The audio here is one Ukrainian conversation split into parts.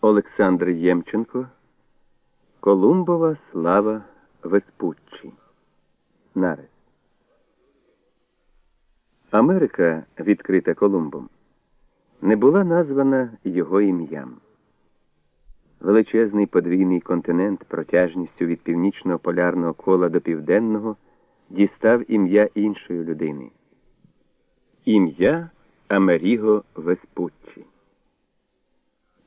Олександр Ємченко Колумбова слава Веспуччі. Нарис. Америка, відкрита Колумбом, не була названа його ім'ям. Величезний подвійний континент протяжністю від північного полярного кола до південного дістав ім'я іншої людини. Ім'я Амеріго Веспуччі.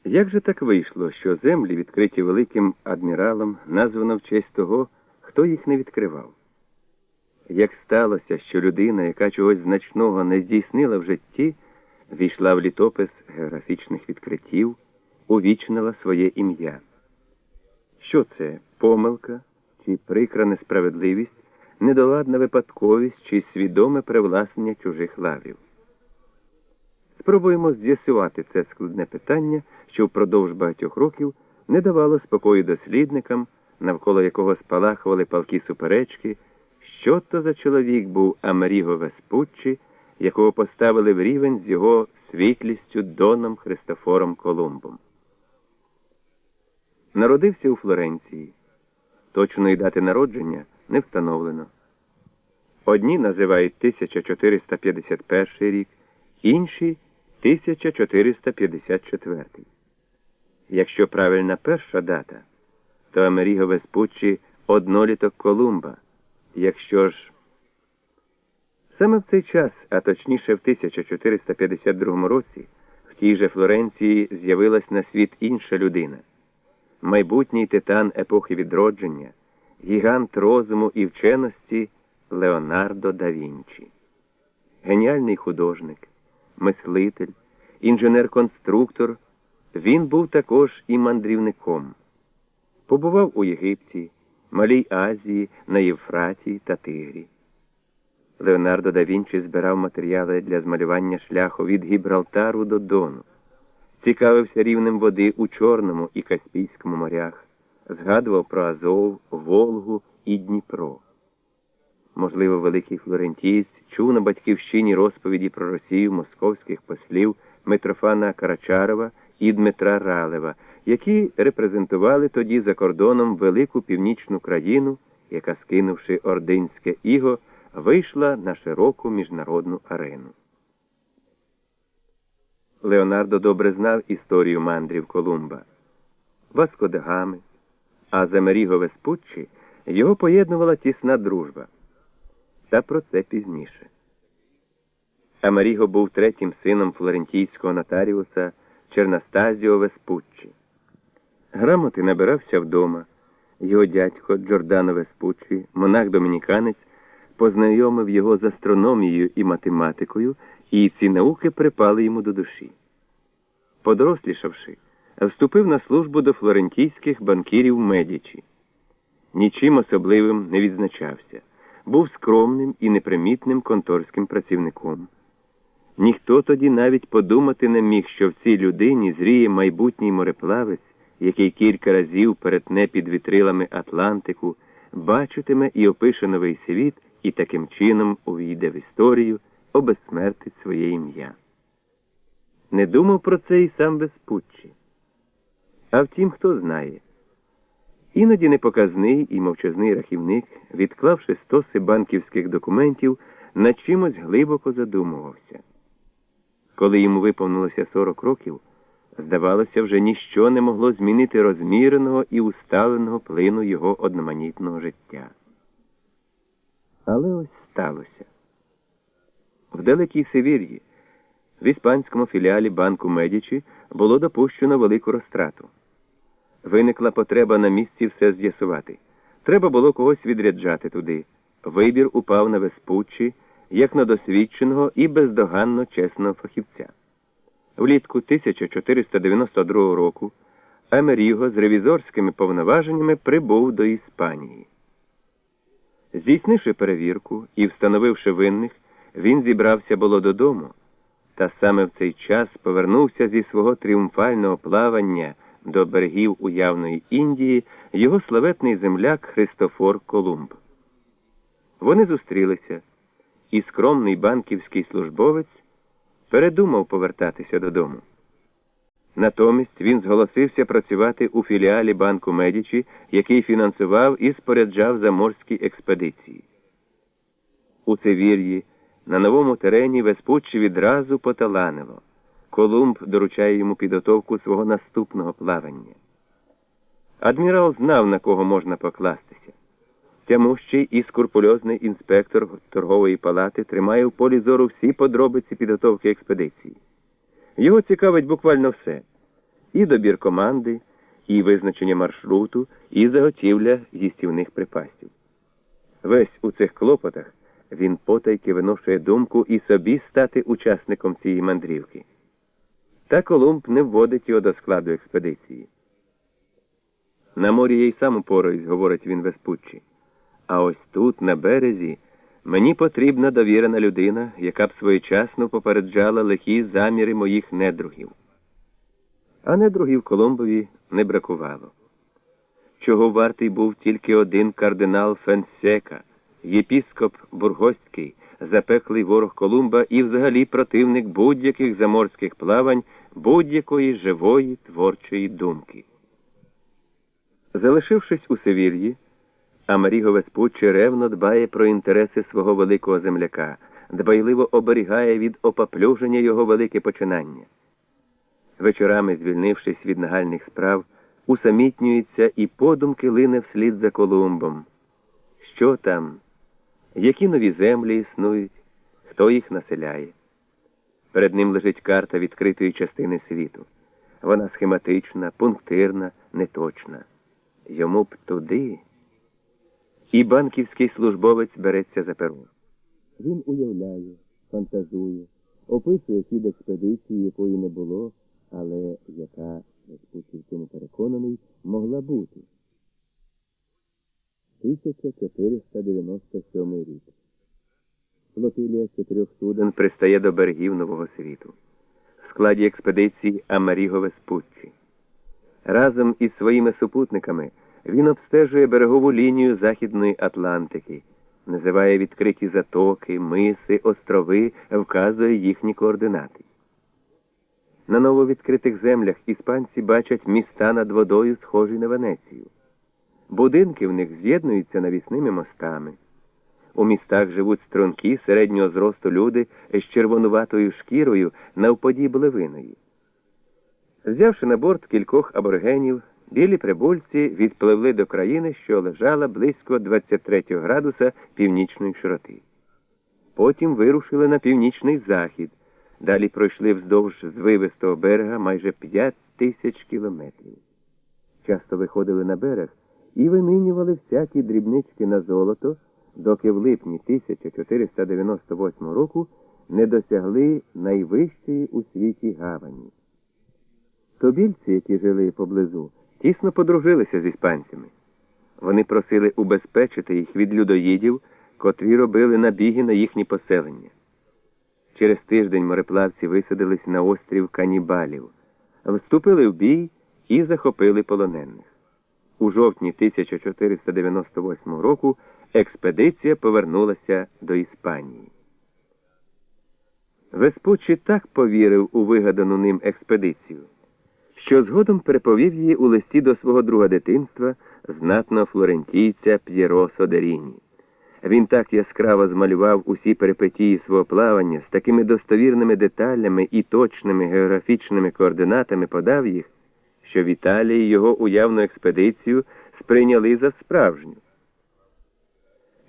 Як же так вийшло, що землі, відкриті великим адміралом, названо в честь того, хто їх не відкривав? Як сталося, що людина, яка чогось значного не здійснила в житті, війшла в літопис географічних відкриттів, увічнила своє ім'я? Що це помилка чи прикра несправедливість, недоладна випадковість чи свідоме привласнення чужих лавів? Спробуємо з'ясувати це складне питання, що впродовж багатьох років не давало спокою дослідникам, навколо якого спалахували палкі суперечки, що то за чоловік був Амеріго Веспуччі, якого поставили в рівень з його світлістю Доном Христофором Колумбом. Народився у Флоренції. Точної дати народження не встановлено. Одні називають 1451 рік, інші 1454. Якщо правильна перша дата, то Амеріго Веспуччі одноліток Колумба. Якщо ж саме в цей час, а точніше в 1452 році, в тій же Флоренції з'явилась на світ інша людина, майбутній титан епохи відродження, гігант розуму і вченості Леонардо да Вінчі, геніальний художник мислитель, інженер-конструктор, він був також і мандрівником. Побував у Єгипті, Малій Азії, на Євфраті та Тигрі. Леонардо да Вінчі збирав матеріали для змалювання шляху від Гібралтару до Дону, цікавився рівнем води у Чорному і Каспійському морях, згадував про Азов, Волгу і Дніпро. Можливо, великий флорентієць чув на батьківщині розповіді про Росію московських послів Митрофана Карачарова і Дмитра Ралева, які репрезентували тоді за кордоном велику північну країну, яка, скинувши ординське іго, вийшла на широку міжнародну арену. Леонардо добре знав історію мандрів Колумба, Васко де Гами, а за Меріго Веспуччі його поєднувала тісна дружба. Та про це пізніше. Амеріго був третім сином флорентійського нотаріуса Чернастазіо Веспуччі. Грамоти набирався вдома. Його дядько Джордано Веспуччі, монах-домініканець, познайомив його з астрономією і математикою, і ці науки припали йому до душі. Подорослішавши, вступив на службу до флорентійських банкірів Медічі. Нічим особливим не відзначався був скромним і непримітним конторським працівником. Ніхто тоді навіть подумати не міг, що в цій людині зріє майбутній мореплавець, який кілька разів перетне під вітрилами Атлантику, бачитиме і опише новий світ і таким чином увійде в історію, обезсмертить своє ім'я. Не думав про це і сам Веспуччі. А втім, хто знає. Іноді непоказний і мовчазний рахівник, відклавши стоси банківських документів, над чимось глибоко задумувався. Коли йому виповнилося 40 років, здавалося, вже ніщо не могло змінити розміреного і усталеного плину його одноманітного життя. Але ось сталося. В далекій Севір'ї, в іспанському філіалі банку Медічі, було допущено велику розтрату. Виникла потреба на місці все з'ясувати. Треба було когось відряджати туди. Вибір упав на Веспуччі, як на досвідченого і бездоганно чесного фахівця. Влітку 1492 року Амеріго з ревізорськими повноваженнями прибув до Іспанії. Здійснивши перевірку і встановивши винних, він зібрався було додому, та саме в цей час повернувся зі свого тріумфального плавання до берегів уявної Індії його славетний земляк Христофор Колумб. Вони зустрілися, і скромний банківський службовець передумав повертатися додому. Натомість він зголосився працювати у філіалі банку Медічі, який фінансував і споряджав заморські експедиції. У Севір'ї, на новому терені Веспуччі відразу поталанило. Колумб доручає йому підготовку свого наступного плавання. Адмірал знав, на кого можна покластися. Тямущий і скурпульозний інспектор торгової палати тримає в полі зору всі подробиці підготовки експедиції. Його цікавить буквально все: і добір команди, і визначення маршруту, і заготівля їстівних припасів. Весь у цих клопотах він потайки виношує думку і собі стати учасником цієї мандрівки. Та Колумб не вводить його до складу експедиції. На морі я й сам упораюсь, говорить він Веспуччі. А ось тут, на березі, мені потрібна довірена людина, яка б своєчасно попереджала лихі заміри моїх недругів. А недругів Колумбові не бракувало. Чого вартий був тільки один кардинал Фенсека, єпіскоп Бургоський, запеклий ворог Колумба і взагалі противник будь-яких заморських плавань, будь-якої живої творчої думки. Залишившись у Севільї, Амеріго Веспуччі ревно дбає про інтереси свого великого земляка, дбайливо оберігає від опаплюження його велике починання. Вечорами, звільнившись від нагальних справ, усамітнюється і подумки лине вслід за Колумбом. Що там? Які нові землі існують, хто їх населяє? Перед ним лежить карта відкритої частини світу. Вона схематична, пунктирна, неточна. Йому б туди. І банківський службовець береться за перо. Він уявляє, фантазує, описує хід експедиції, якої не було, але яка, Веспуччі в цьому переконаний, могла бути. 1497 рік. Флотилія з чотирьох суден пристає до берегів Нового світу. В складі експедиції Амеріго Веспуччі. Разом із своїми супутниками він обстежує берегову лінію Західної Атлантики, називає відкриті затоки, миси, острови, вказує їхні координати. На нововідкритих землях іспанці бачать міста над водою, схожі на Венецію. Будинки в них з'єднуються навісними мостами. У містах живуть струнки середнього зросту люди з червонуватою шкірою навподій блевиної. Взявши на борт кількох аборигенів, білі прибульці відпливли до країни, що лежала близько 23 градуса північної широти. Потім вирушили на північний захід, далі пройшли вздовж звивистого берега майже 5 тисяч кілометрів. Часто виходили на берег і вимінювали всякі дрібнички на золото, доки в липні 1498 року не досягли найвищої у світі гавані. Тобільці, які жили поблизу, тісно подружилися з іспанцями. Вони просили убезпечити їх від людоїдів, котрі робили набіги на їхні поселення. Через тиждень мореплавці висадились на острів Канібалів, вступили в бій і захопили полонених. У жовтні 1498 року експедиція повернулася до Іспанії. Веспуччі так повірив у вигадану ним експедицію, що згодом переповів її у листі до свого друга дитинства, знатного флорентійця П'єро Содеріні. Він так яскраво змалював усі перипетії свого плавання з такими достовірними деталями і точними географічними координатами подав їх, що в Італії його уявну експедицію сприйняли за справжню.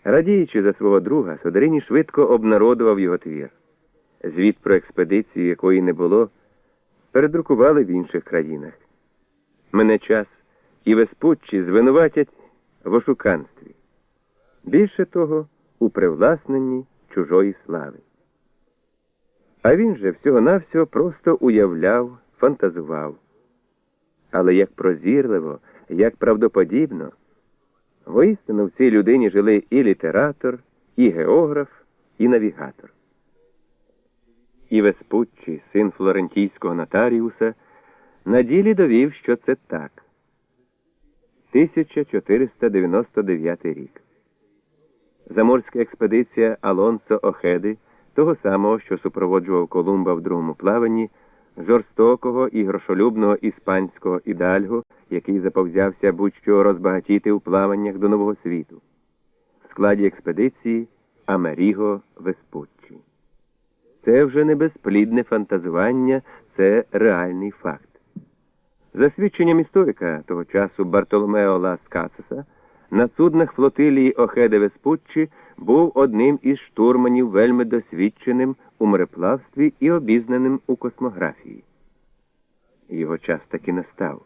Радіючи за свого друга, Содерині швидко обнародував його твір. Звіт про експедицію, якої не було, передрукували в інших країнах. Мене час і Веспуччі звинуватять в ошуканстві. Більше того, у привласненні чужої слави. А він же всього-навсього просто уявляв, фантазував. Але як прозірливо, як правдоподібно, воістину в цій людині жили і літератор, і географ, і навігатор. І Веспуччі, син флорентійського нотаріуса, на ділі довів, що це так. 1499 рік. Заморська експедиція Алонсо Охеди, того самого, що супроводжував Колумба в другому плаванні, жорстокого і грошолюбного іспанського ідальго, який заповзявся будь-що розбагатіти у плаваннях до Нового світу. В складі експедиції Амеріго Веспуччі. Це вже не безплідне фантазування, це реальний факт. За свідченням історика того часу Бартоломео Лас Касеса, на суднах флотилії Охеде Веспуччі був одним із штурманів вельми досвідченим у мореплавстві і обізнаним у космографії. Його час таки настав.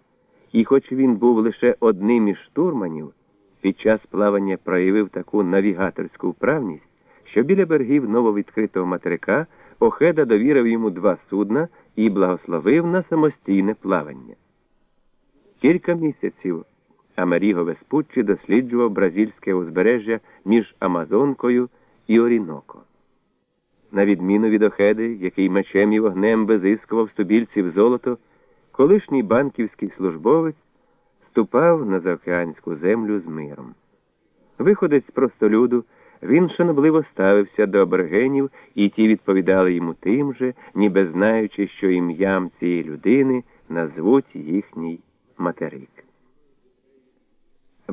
І хоч він був лише одним із штурманів, під час плавання проявив таку навігаторську вправність, що біля берегів нововідкритого материка Охеда довірив йому два судна і благословив на самостійне плавання. Кілька місяців Амеріго Веспуччі досліджував бразильське узбережжя між Амазонкою і Оріноко. На відміну від Охеди, який мечем і вогнем безискував стубільців золото, колишній банківський службовець ступав на заокеанську землю з миром. Виходець з простолюду, він шанобливо ставився до аборигенів, і ті відповідали йому тим же, ніби знаючи, що ім'ям цієї людини назвуть їхній материк.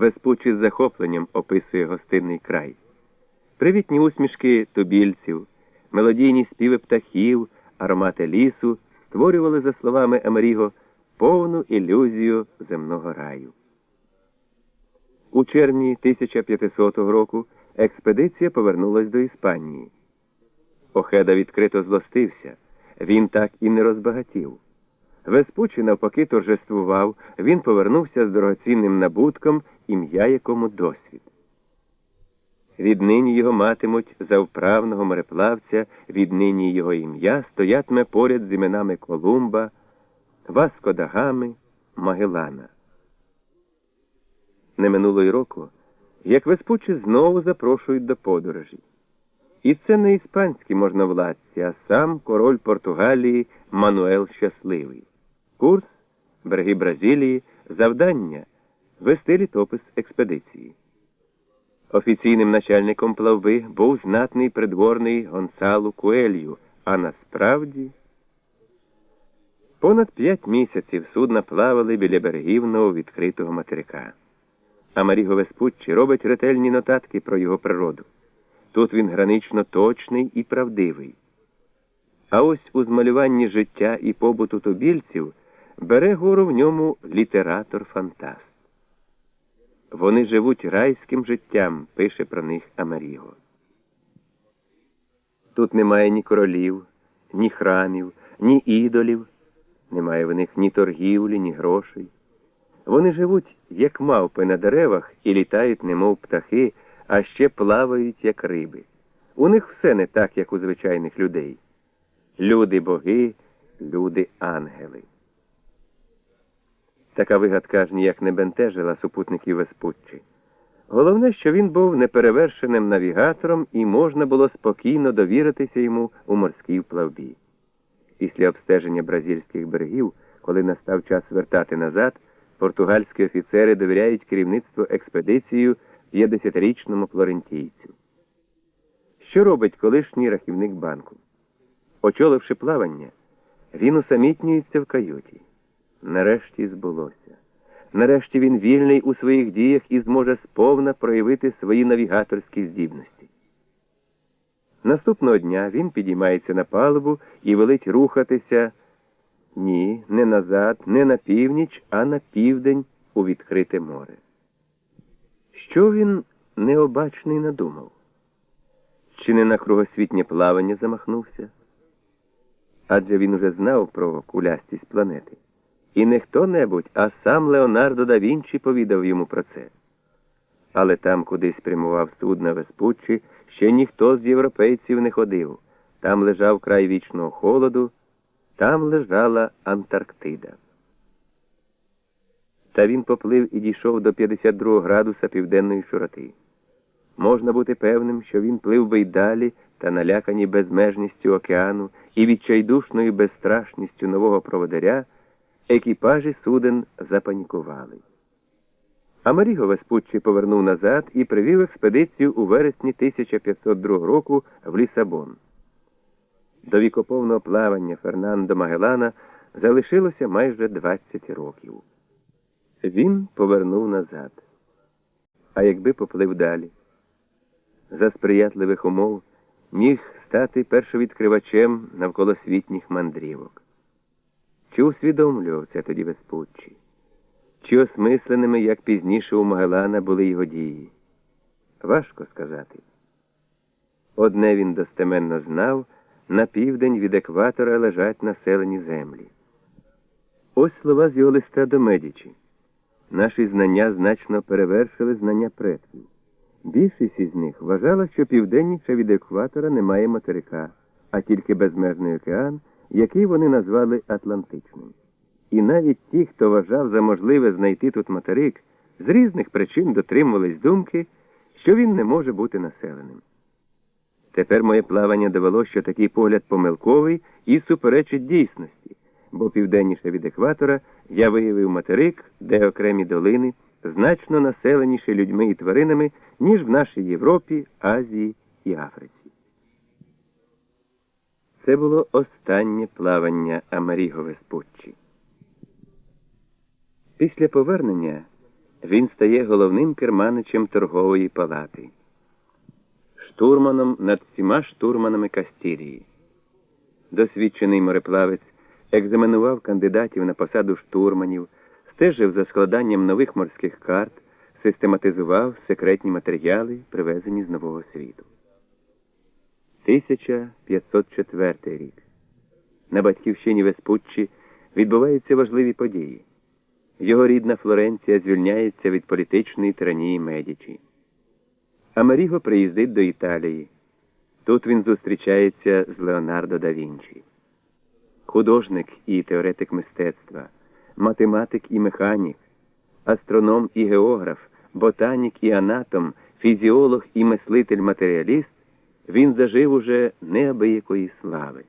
Веспучий з захопленням описує гостинний край. Привітні усмішки тубільців, мелодійні співи птахів, аромати лісу створювали, за словами Амеріго, повну ілюзію земного раю. У червні 1500 року експедиція повернулась до Іспанії. Охеда відкрито злостився, він так і не розбагатів. Веспучі, навпаки, торжествував, він повернувся з дорогоцінним набутком, ім'я якому досвід. Віднині його матимуть за вправного мореплавця, віднині його ім'я стоятиме поряд з іменами Колумба, Васко Дагами, Магеллана. Не минуло й року, як Веспучі знову запрошують до подорожі. І це не іспанські можновладці, а сам король Португалії Мануел Щасливий. Курс, береги Бразилії, завдання вести літопис експедиції. Офіційним начальником плавби був знатний придворний Гонсалу Куелью, а насправді понад п'ять місяців судна плавали біля берегів нововідкритого материка. Амеріго Веспуччі робить ретельні нотатки про його природу. Тут він гранично точний і правдивий. А ось у змалюванні життя і побуту тубільців бере гору в ньому літератор-фантаст. Вони живуть райським життям, пише про них Амеріго. Тут немає ні королів, ні храмів, ні ідолів, немає в них ні торгівлі, ні грошей. Вони живуть, як мавпи на деревах, і літають, немов птахи, а ще плавають, як риби. У них все не так, як у звичайних людей. Люди боги, люди ангели. Така вигадка аж ніяк не бентежила супутників Веспуччі. Головне, що він був неперевершеним навігатором і можна було спокійно довіритися йому у морській плавбі. Після обстеження бразильських берегів, коли настав час вертати назад, португальські офіцери довіряють керівництво експедицією 50-річному флорентійцю. Що робить колишній рахівник банку? Очоливши плавання, він усамітнюється в каюті. Нарешті збулося. Нарешті він вільний у своїх діях і зможе сповна проявити свої навігаторські здібності. Наступного дня він підіймається на палубу і велить рухатися ні, не назад, не на північ, а на південь у відкрите море. Що він необачний надумав? Чи не на кругосвітнє плавання замахнувся? Адже він уже знав про кулястість планети. І не хто-небудь, а сам Леонардо да Вінчі повідав йому про це. Але там, куди спрямував судна Веспуччі, ще ніхто з європейців не ходив. Там лежав край вічного холоду, там лежала Антарктида. Та він поплив і дійшов до 52 градуса південної широти. Можна бути певним, що він плив би й далі та налякані безмежністю океану і відчайдушною безстрашністю нового проводаря екіпажі суден запанікували. Амеріго Веспуччі повернув назад і привів експедицію у вересні 1502 року в Лісабон. До вікоповного плавання Фернандо Магеллана залишилося майже 20 років. Він повернув назад. А якби поплив далі, за сприятливих умов міг стати першовідкривачем навколосвітніх мандрівок. Чи усвідомлював це тоді Веспуччі? Чи осмисленими, як пізніше у Магеллана, були його дії? Важко сказати. Одне він достеменно знав на південь від екватора лежать населені землі. Ось слова з його листа до Медічі. Наші знання значно перевершили знання предків. Більшість із них вважала, що південніше від екватора немає материка, а тільки безмежний океан, який вони назвали Атлантичним. І навіть ті, хто вважав за можливе знайти тут материк, з різних причин дотримувались думки, що він не може бути населеним. Тепер моє плавання довело, що такий погляд помилковий і суперечить дійсності, бо південніше від екватора я виявив материк, де окремі долини значно населеніші людьми і тваринами, ніж в нашій Європі, Азії і Африці. Це було останнє плавання Амеріго Веспуччі. Після повернення він стає головним керманичем торгової палати, штурманом над всіма штурманами Кастілії. Досвідчений мореплавець екзаменував кандидатів на посаду штурманів, стежив за складанням нових морських карт, систематизував секретні матеріали, привезені з Нового світу. 1504 рік. На батьківщині Веспуччі відбуваються важливі події. Його рідна Флоренція звільняється від політичної тиранії Медічі. Амеріго приїздить до Італії. Тут він зустрічається з Леонардо да Вінчі. Художник і теоретик мистецтва, математик і механік, астроном і географ, ботанік і анатом, фізіолог і мислитель-матеріаліст, він зажив уже неабиякої слави.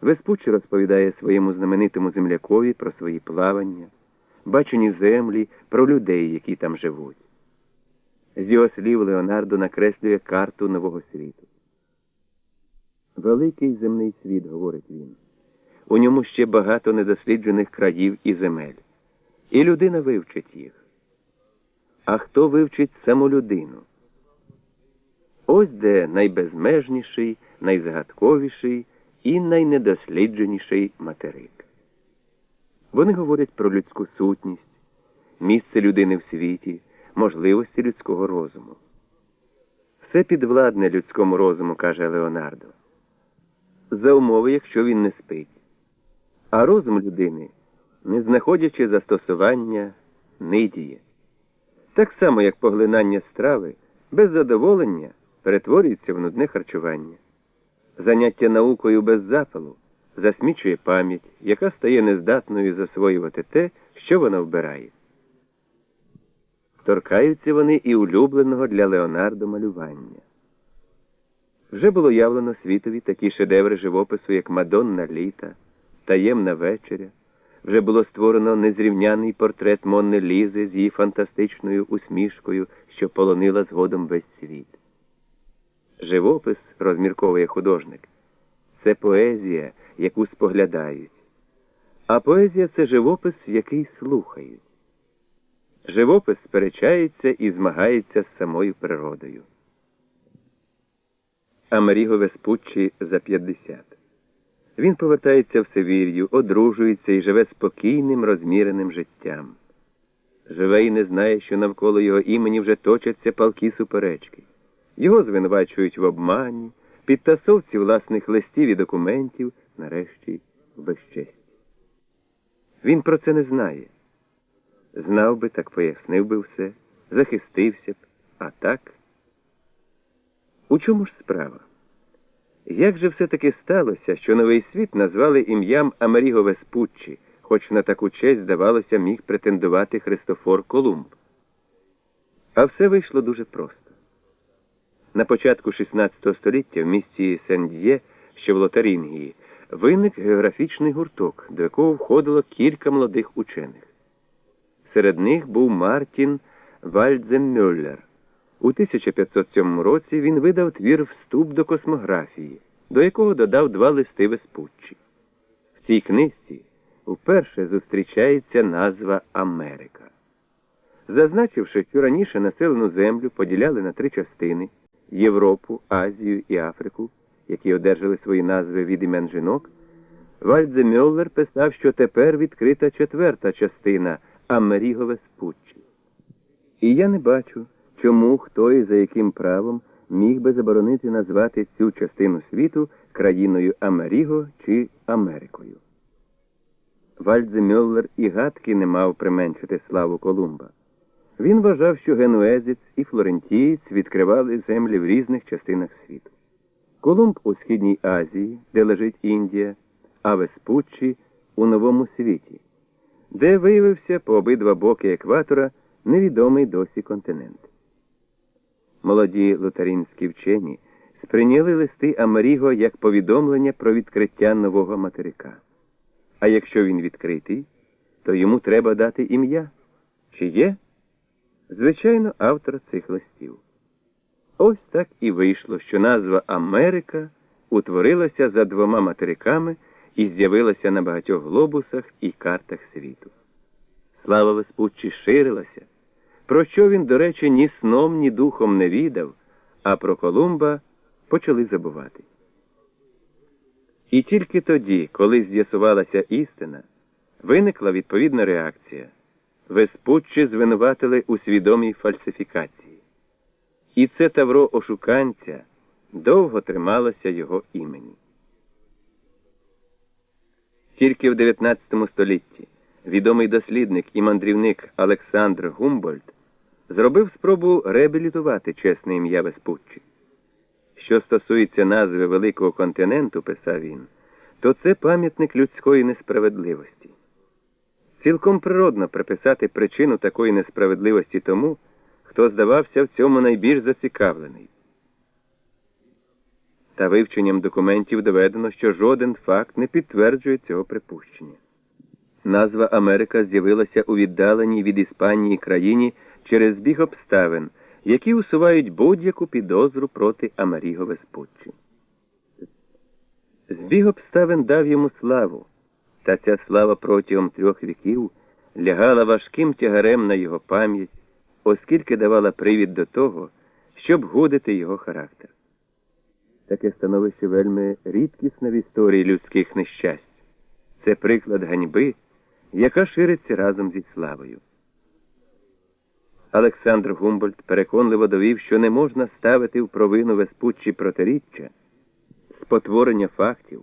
Веспуччі розповідає своєму знаменитому землякові про свої плавання, бачені землі, про людей, які там живуть. З його слів Леонардо накреслює карту нового світу. Великий земний світ, говорить він. У ньому ще багато недосліджених країв і земель. І людина вивчить їх. А хто вивчить саму людину? Ось де найбезмежніший, найзагадковіший і найнедослідженіший материк. Вони говорять про людську сутність, місце людини в світі, можливості людського розуму. Все підвладне людському розуму, каже Леонардо. За умови, якщо він не спить. А розум людини, не знаходячи застосування, нидіє. Так само, як поглинання страви, без задоволення перетворюється в нудне харчування. Заняття наукою без запалу засмічує пам'ять, яка стає нездатною засвоювати те, що вона вбирає. Торкаються вони і улюбленого для Леонардо малювання. Вже було явлено світові такі шедеври живопису, як Мадонна літа, Таємна вечеря. Вже було створено незрівняний портрет Монни Лізи з її фантастичною усмішкою, що полонила згодом весь світ. Живопис, розмірковує художник, це поезія, яку споглядають. А поезія це живопис, який слухають. Живопис сперечається і змагається з самою природою. Амеріго Веспуччі за 50. Він повертається в Севір'ю, одружується і живе спокійним, розміреним життям. Живе і не знає, що навколо його імені вже точаться палкі суперечки. Його звинувачують в обмані, підтасовці власних листів і документів, нарешті в безчесті. Він про це не знає. Знав би, так пояснив би все, захистився б, а так. У чому ж справа? Як же все-таки сталося, що новий світ назвали ім'ям Амеріго Веспуччі, хоч на таку честь, здавалося, міг претендувати Христофор Колумб? А все вийшло дуже просто. На початку XVI століття в місті Сен-Д'є, що в Лотарингії, виник географічний гурток, до якого входило кілька молодих учених. Серед них був Мартін Вальдзенмюллер. У 1507 році він видав твір Вступ до космографії, до якого додав два листи Веспуччі. В цій книжці вперше зустрічається назва Америка. Зазначивши, що раніше населену землю поділяли на три частини Європу, Азію і Африку, які одержали свої назви від імен жінок, Вальдземюллер писав, що тепер відкрита четверта частина Америго Веспуччі. І я не бачу, чому хто і за яким правом міг би заборонити назвати цю частину світу країною Америго чи Америкою. Вальдземюллер і гадки не мав применшити славу Колумба. Він вважав, що генуезець і флорентієць відкривали землі в різних частинах світу. Колумб у Східній Азії, де лежить Індія, а Веспуччі у Новому світі, де виявився по обидва боки екватора невідомий досі континент. Молоді лотарінські вчені сприйняли листи Амеріго як повідомлення про відкриття нового материка. А якщо він відкритий, то йому треба дати ім'я. Чи є? Звичайно, автор цих листів. Ось так і вийшло, що назва Америка утворилася за двома материками і з'явилася на багатьох глобусах і картах світу. Слава Веспуччі ширилася, про що він, до речі, ні сном, ні духом не відав, а про Колумба почали забувати. І тільки тоді, коли з'ясувалася істина, виникла відповідна реакція. Веспуччі звинуватили у свідомій фальсифікації. І це тавро ошуканця довго трималося його імені. Тільки в 19 столітті відомий дослідник і мандрівник Олександр Гумбольд зробив спробу реабілітувати чесне ім'я Веспуччі. Що стосується назви великого континенту, писав він, то це пам'ятник людської несправедливості. Цілком природно приписати причину такої несправедливості тому, хто здавався в цьому найбільш зацікавлений. Та вивченням документів доведено, що жоден факт не підтверджує цього припущення. Назва Америка з'явилася у віддаленій від Іспанії країні через біг обставин, які усувають будь-яку підозру проти Амеріго Веспуччі. Збіг обставин дав йому славу, та ця слава протягом трьох віків лягала важким тягарем на його пам'ять, оскільки давала привід до того, щоб гудити його характер. Таке становище вельми рідкісне в історії людських нещасть. Це приклад ганьби, яка шириться разом зі славою. Олександр Гумбольд переконливо довів, що не можна ставити в провину Веспуччі протиріччя, спотворення фактів,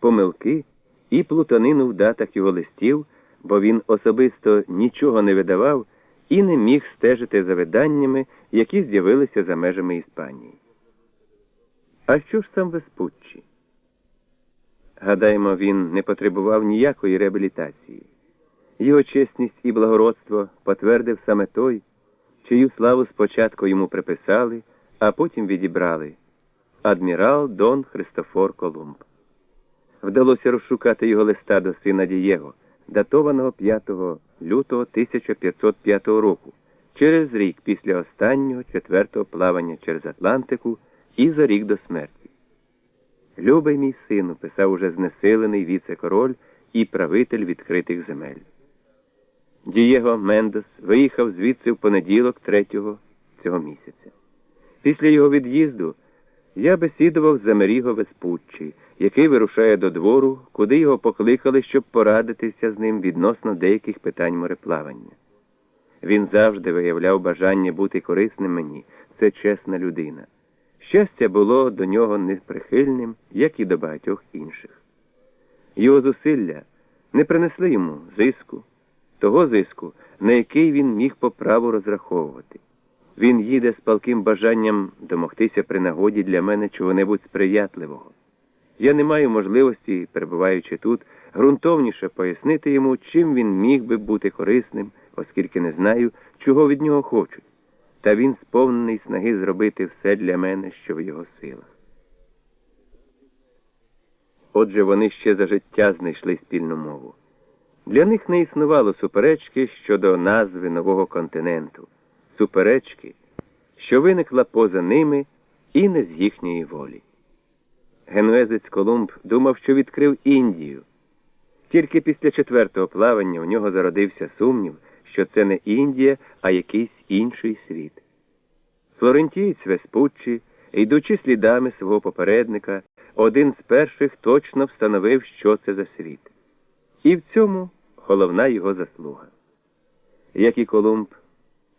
помилки і плутанину в датах його листів, бо він особисто нічого не видавав і не міг стежити за виданнями, які з'явилися за межами Іспанії. А що ж сам Веспуччі? Гадаємо, він не потребував ніякої реабілітації. Його чесність і благородство потвердив саме той, чию славу спочатку йому приписали, а потім відібрали адмірал Дон Христофор Колумб. Вдалося розшукати його листа до сина Дієго, датованого 5 лютого 1505 року, через рік після останнього четвертого плавання через Атлантику і за рік до смерті. Любий мій сину, писав уже знесилений віце-король і правитель відкритих земель. Дієго Мендос виїхав звідси в понеділок третього цього місяця. Після його від'їзду я бесідував з Амеріго Веспуччі, який вирушає до двору, куди його покликали, щоб порадитися з ним відносно деяких питань мореплавання. Він завжди виявляв бажання бути корисним мені, це чесна людина. Щастя було до нього неприхильним, як і до багатьох інших. Його зусилля не принесли йому зиску, того зиску, на який він міг по праву розраховувати. Він їде з палким бажанням домогтися при нагоді для мене чого-небудь сприятливого. Я не маю можливості, перебуваючи тут, ґрунтовніше пояснити йому, чим він міг би бути корисним, оскільки не знаю, чого від нього хочуть. Та він сповнений снаги зробити все для мене, що в його силах. Отже, вони ще за життя знайшли спільну мову. Для них не існувало суперечки щодо назви нового континенту, суперечки, що виникла поза ними і не з їхньої волі. Генуезець Колумб думав, що відкрив Індію. Тільки після четвертого плавання у нього зародився сумнів, що це не Індія, а якийсь інший світ. Флорентієць Веспуччі, йдучи слідами свого попередника, один з перших точно встановив, що це за світ. І в цьому головна його заслуга. Як і Колумб,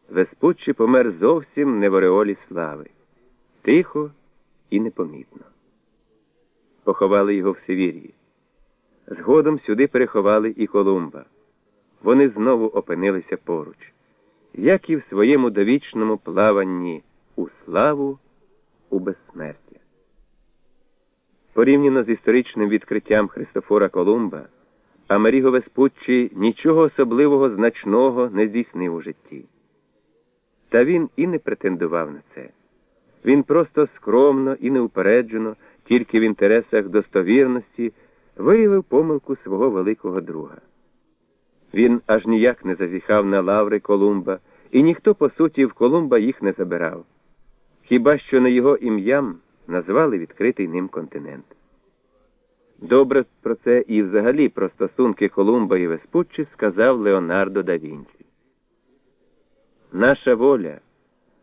Веспуччі помер зовсім не в ореолі слави, тихо і непомітно. Поховали його в Севір'ї. Згодом сюди переховали і Колумба. Вони знову опинилися поруч, як і в своєму довічному плаванні у славу, у безсмертя. Порівняно з історичним відкриттям Христофора Колумба, Амеріго Веспуччі нічого особливого значного не здійснив у житті. Та він і не претендував на це. Він просто скромно і неупереджено, тільки в інтересах достовірності, виявив помилку свого великого друга. Він аж ніяк не зазіхав на лаври Колумба, і ніхто, по суті, в Колумба їх не забирав. Хіба що не його ім'ям назвали відкритий ним континент. Добре про це і взагалі про стосунки Колумба і Веспуччі сказав Леонардо да Вінчі. Наша воля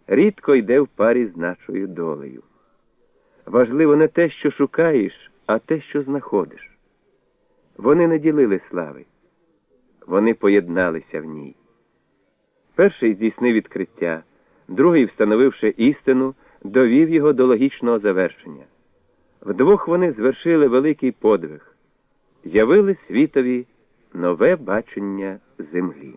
рідко йде в парі з нашою долею. Важливо не те, що шукаєш, а те, що знаходиш. Вони не ділили слави, вони поєдналися в ній. Перший здійснив відкриття, другий, встановивши істину, довів його до логічного завершення. Вдвох вони звершили великий подвиг, явили світові нове бачення землі.